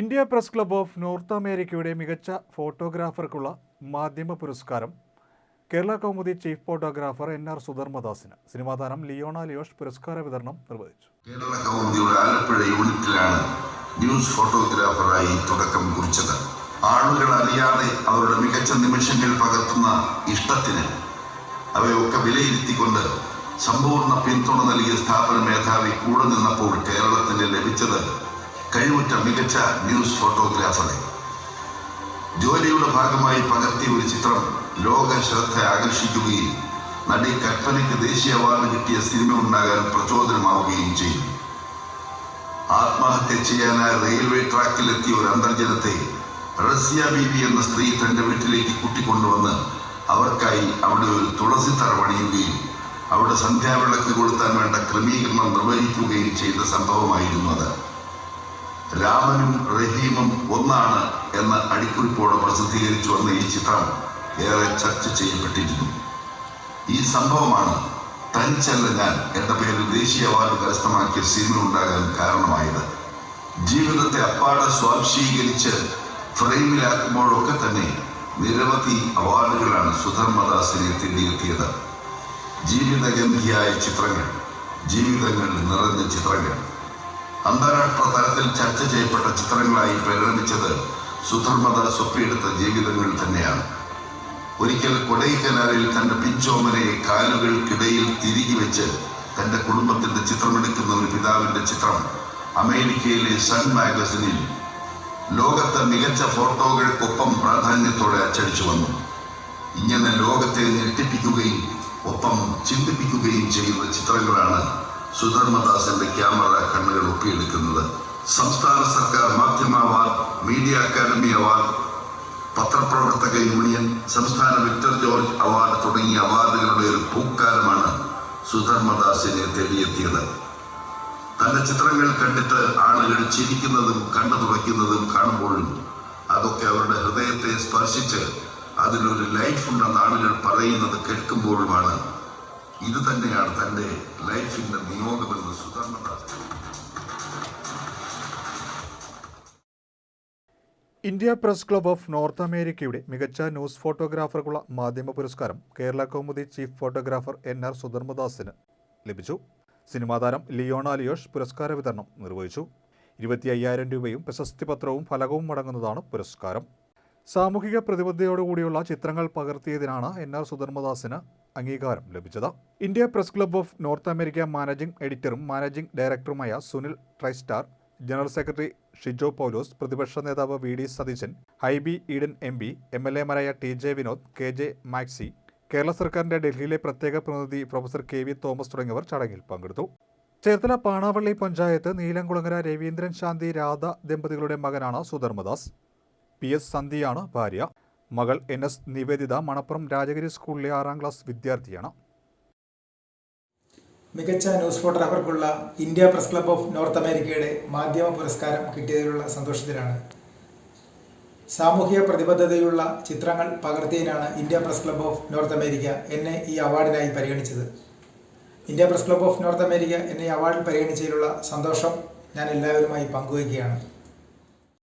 India press club of north അമേരിക്കയുടെ മികച്ച ഫോട്ടോഗ്രാഫർക്കുള്ള മാധ്യമ പുരസ്കാരം. Kerala Kaumudi chief photographer N R സുധർമ്മദാസിന് cinema താരം ലിയോണ ലിയോഷ് പുരസ്കാര വിതരണം നിർവഹിച്ചു. കേരള കൗമുദിയുടെ ആലപ്പുഴ യൂണിറ്റിലാണ് ന്യൂസ് ഫോട്ടോഗ്രാഫറായി തുടക്കം കുറിച്ചത്. ആളുകൾ അറിയാതെ അവരുടെ മികച്ച നിമിഷങ്ങൾ പകർത്തുന്ന ഇഷ്ടത്തിന് അവയൊക്കെ വിലയിരുത്തിക്കൊണ്ട് സമ്പൂർണ പിന്തുണ നൽകിയ സ്ഥാപന മേധാവി കൂടെ നിന്നപ്പോൾ കേരളത്തിന് ലഭിച്ചത് കഴിവുറ്റ മികച്ച ന്യൂസ് ഫോട്ടോഗ്രാഫറെ. ജോലിയുടെ ഭാഗമായി പകർത്തിയ ഒരു ചിത്രം ലോക ശ്രദ്ധ ആകർഷിക്കുകയും നടി കൽപ്പനയ്ക്ക് ദേശീയ അവാർഡ് കിട്ടിയ സിനിമ ഉണ്ടാകാൻ പ്രചോദനമാവുകയും ചെയ്തു. ആത്മഹത്യ ചെയ്യാനായി റെയിൽവേ ട്രാക്കിലെത്തിയ ഒരു അന്തർജനത്തെ റസിയ ബീബി എന്ന സ്ത്രീ തന്റെ വീട്ടിലേക്ക് കൂട്ടിക്കൊണ്ടുവന്ന് അവർക്കായി അവിടെ ഒരു തുളസി തറ പണിയുകയും അവിടെ സന്ധ്യാവിളക്ക് കൊളുത്താൻ വേണ്ട ക്രമീകരണം നിർവഹിക്കുകയും ചെയ്ത സംഭവമായിരുന്നു അത്. രാമനും റഹീമും ഒന്നാണ് എന്ന അടിക്കുറിപ്പോടെ പ്രസിദ്ധീകരിച്ചു വന്ന ഈ ചിത്രം ഏറെ ചർച്ച ചെയ്യപ്പെട്ടിരുന്നു ഈ സംഭവമാണ് തനിച്ചല്ല ഞാൻ എന്ന പേരിൽ ദേശീയ അവാർഡ് കരസ്ഥമാക്കിയ സിനിമ ഉണ്ടാകാൻ കാരണമായത്. ജീവിതത്തെ അപ്പാടെ സ്വാംശീകരിച്ച് ഫ്രെയിമിലാക്കുമ്പോഴൊക്കെ തന്നെ നിരവധി അവാർഡുകളാണ് സുധർമ്മദാസിനെ തേടിയെത്തിയത് ജീവിതഗന്ധിയായ ചിത്രങ്ങൾ ജീവിതങ്ങൾ നിറഞ്ഞ ചിത്രങ്ങൾ. അന്താരാഷ്ട്ര തലത്തിൽ ചർച്ച ചെയ്യപ്പെട്ട ചിത്രങ്ങളായി പരിണമിച്ചത് സുധർമ്മത സ്വപ്പിയെടുത്ത ജീവിതങ്ങൾ തന്നെയാണ്. ഒരിക്കൽ കൊടൈക്കനാലിൽ തന്റെ പിഞ്ചോമനെ കാലുകൾക്കിടയിൽ തിരികെ വെച്ച് തന്റെ കുടുംബത്തിന്റെ ചിത്രമെടുക്കുന്ന ഒരു പിതാവിന്റെ ചിത്രം അമേരിക്കയിലെ സൺ മാഗസിനിൽ. ലോകത്തെ മികച്ച ഫോട്ടോകൾക്കൊപ്പം പ്രാധാന്യത്തോടെ അച്ചടിച്ചു വന്നു. ഇങ്ങനെ ലോകത്തെ ഞെട്ടിപ്പിക്കുകയും ഒപ്പം ചിന്തിപ്പിക്കുകയും ചെയ്യുന്ന ചിത്രങ്ങളാണ് സുധർമ്മദാസിന്റെ ക്യാമറ കണ്ണുകൾ ഒപ്പിയെടുക്കുന്നത് സംസ്ഥാന സർക്കാർ മാധ്യമ അവാർഡ് മീഡിയ അക്കാദമി അവാർഡ് പത്രപ്രവർത്തക യൂണിയൻ സംസ്ഥാന വിക്ടർ ജോർജ് അവാർഡ് തുടങ്ങിയ അവാർഡുകളുടെ ഒരു പൂക്കാലമാണ് സുധർമ്മദാസിനെ തേടിയെത്തിയത്. തന്റെ ചിത്രങ്ങൾ കണ്ടിട്ട് ആളുകൾ ചിരിക്കുന്നതും കണ്ണു തുറയ്ക്കുന്നതും കാണുമ്പോഴും അതൊക്കെ അവരുടെ ഹൃദയത്തെ സ്പർശിച്ച് അതിലൊരു ലൈഫ് ഉണ്ടെന്ന് ആളുകൾ പറയുന്നത് കേൾക്കുമ്പോഴുമാണ് ഇത് തന്നെയാണ് തന്റെ ലൈഫിന്റെ നിയോഗമെന്ന് Sudharmadas India press club of north അമേരിക്കയുടെ മികച്ച ന്യൂസ് ഫോട്ടോഗ്രാഫർക്കുള്ള മാധ്യമ പുരസ്കാരം Kerala Kaumudi chief photographer N R സുധർമ്മദാസിന് ലഭിച്ചു. സിനിമാ താരം ലിയോണ ലിയോഷ് പുരസ്കാര വിതരണം നിർവഹിച്ചു. ഇരുപത്തി അയ്യായിരം രൂപയും പ്രശസ്തി പത്രവും ഫലകവും അടങ്ങുന്നതാണ് പുരസ്കാരം. സാമൂഹിക പ്രതിബദ്ധതയോടുകൂടിയുള്ള ചിത്രങ്ങൾ പകർത്തിയതിനാണ് എൻ ആർ സുധർമ്മദാസിന് അംഗീകാരം ലഭിച്ചത്. India press club of north America managing എഡിറ്ററും managing ഡയറക്ടറുമായ Sunil Tristar general secretary Shijo Paulose പ്രതിപക്ഷ നേതാവ് V D Satheesan Hibi Eden M P M L എമാരായ T J Vinod K J Maxi Kerala സർക്കാരിന്റെ ഡൽഹിയിലെ പ്രത്യേക പ്രതിനിധി പ്രൊഫസർ കെ വി തോമസ് തുടങ്ങിയവർ ചടങ്ങിൽ പങ്കെടുത്തു. ചേർത്തല പാണാവള്ളി പഞ്ചായത്ത് നീലംകുളങ്ങര രവീന്ദ്രൻ ശാന്തി രാധ ദമ്പതികളുടെ മകനാണ് സുധർമ്മദാസ്. പി എസ് സന്ധിയാണ് ഭാര്യ. മകൾ എൻ എസ് നിവേദിത മണപ്പുറം രാജഗിരി സ്കൂളിലെ ആറാം ക്ലാസ് വിദ്യാർത്ഥിയാണ്. മികച്ച news ഫോട്ടോഗ്രാഫർക്കുള്ള India press club of north അമേരിക്കയുടെ മാധ്യമ പുരസ്കാരം കിട്ടിയതിലുള്ള സന്തോഷത്തിലാണ്. സാമൂഹിക പ്രതിബദ്ധതയുള്ള ചിത്രങ്ങൾ പകർത്തിയതിനാണ് India press club of north America എന്നെ ഈ അവാർഡിനായി പരിഗണിച്ചത്. India press club of north America എന്നെ ഈ അവാർഡിൽ പരിഗണിച്ചതിലുള്ള സന്തോഷം ഞാൻ എല്ലാവരുമായി പങ്കുവയ്ക്കുകയാണ്.